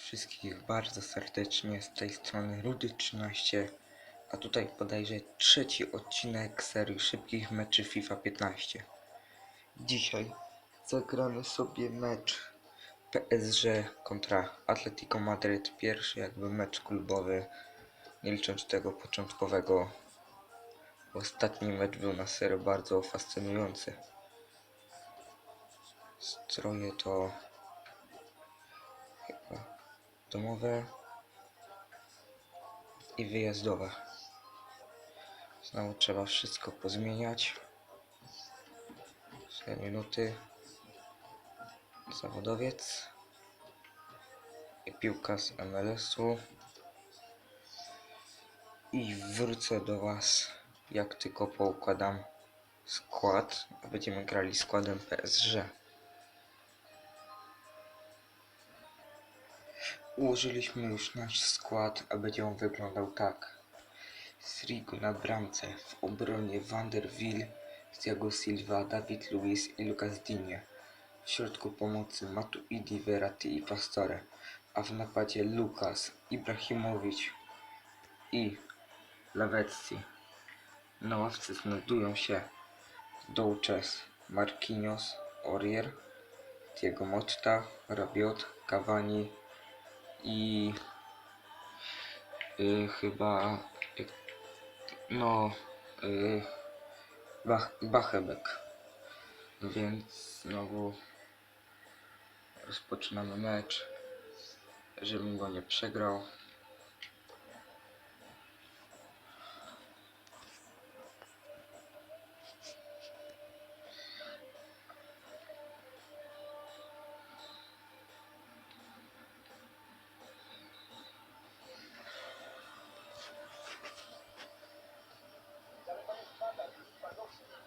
wszystkich bardzo serdecznie z tej strony Rudy13, a tutaj podajże trzeci odcinek serii szybkich meczy FIFA 15. Dzisiaj zagramy sobie mecz PSG kontra Atletico Madryt, pierwszy jakby mecz klubowy, nie licząc tego początkowego. Ostatni mecz był na serio bardzo fascynujący. Stroje to domowe i wyjazdowe. Znowu trzeba wszystko pozmieniać. 4 minuty. Zawodowiec. I piłka z MLS-u. I wrócę do Was, jak tylko poukładam skład. Będziemy grali składem PSG. Ułożyliśmy już nasz skład, a będzie on wyglądał tak. Srigu na bramce, w obronie Vanderwill, Thiago Silva, David Luiz i Lucas Digne. W środku pomocy Matuidi, Verratti i Pastore, a w napadzie Lukas, Ibrahimowicz i Lavezzi. Na ławce znajdują się Douches, Marquinhos, Aurier, Diego Motta, Rabiot, Cavani, i y, chyba y, no y, Bach, Bachebek. No więc znowu rozpoczynamy mecz, żebym go nie przegrał.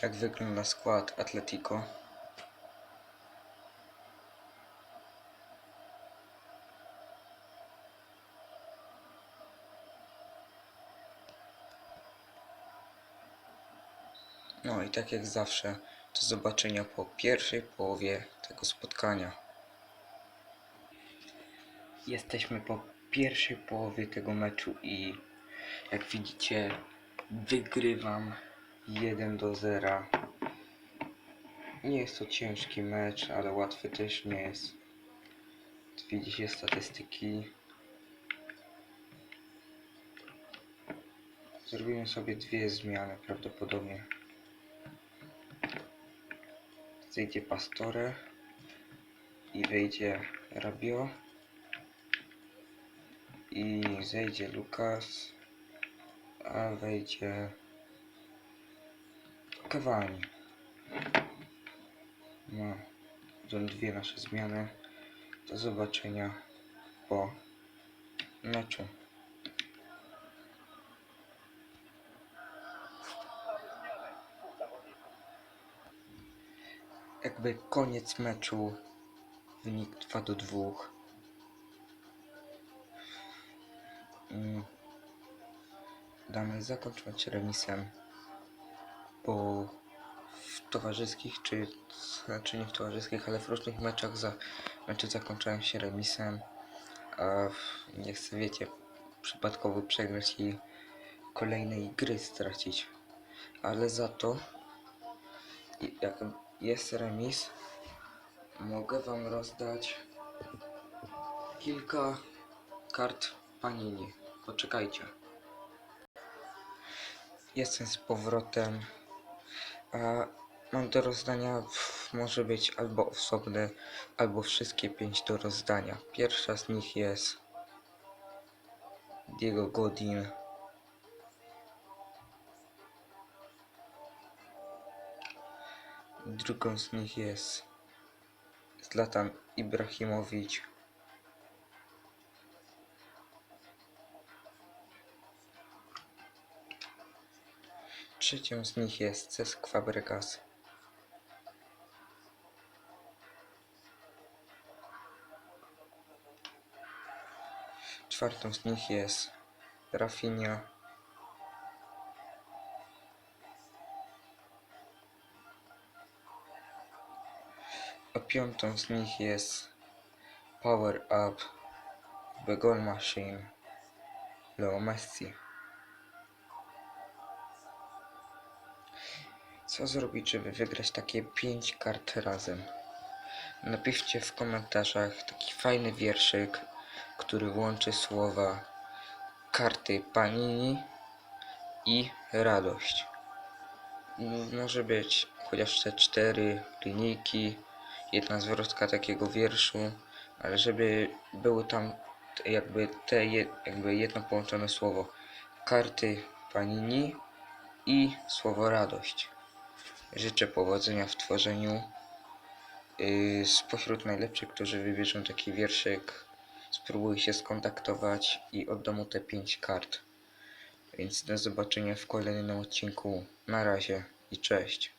Tak wygląda skład Atletico. No i tak jak zawsze, do zobaczenia po pierwszej połowie tego spotkania. Jesteśmy po pierwszej połowie tego meczu i jak widzicie wygrywam 1 do 0. Nie jest to ciężki mecz, ale łatwy też nie jest. Widzicie statystyki. Zrobimy sobie dwie zmiany prawdopodobnie. Zejdzie Pastore i wejdzie Rabio i zejdzie Lukas, a wejdzie Cavani. No, są dwie nasze zmiany. Do zobaczenia po meczu. Jakby koniec meczu. Wynik 2 do 2. Mm. Damy zakończyć remisem w towarzyskich, czy znaczy nie w towarzyskich, ale w różnych meczach za, mecze zakończają się remisem, a nie chcę, wiecie, przypadkowo przegrać i kolejnej gry stracić. Ale za to, jak jest remis, mogę wam rozdać kilka kart panini. Poczekajcie. Jestem z powrotem. A mam do rozdania, pff, może być albo osobne, albo wszystkie pięć do rozdania. Pierwsza z nich jest Diego Godin. Drugą z nich jest Zlatan Ibrahimowicz. Trzecią z nich jest Cesc Fabregas. Czwartą z nich jest Rafinha. A piątą z nich jest Power Up The Goal Machine Leo Messi. Co zrobić, żeby wygrać takie 5 kart razem? Napiszcie w komentarzach taki fajny wierszyk, który łączy słowa karty Panini i radość. Może być chociaż te cztery linijki, jedna zwrotka takiego wierszu, ale żeby było tam jakby te jakby jedno połączone słowo karty Panini i słowo radość. Życzę powodzenia w tworzeniu. Yy, spośród najlepszych, którzy wybierzą taki wierszyk, spróbuj się skontaktować i oddam mu te 5 kart. Więc do zobaczenia w kolejnym odcinku. Na razie i cześć.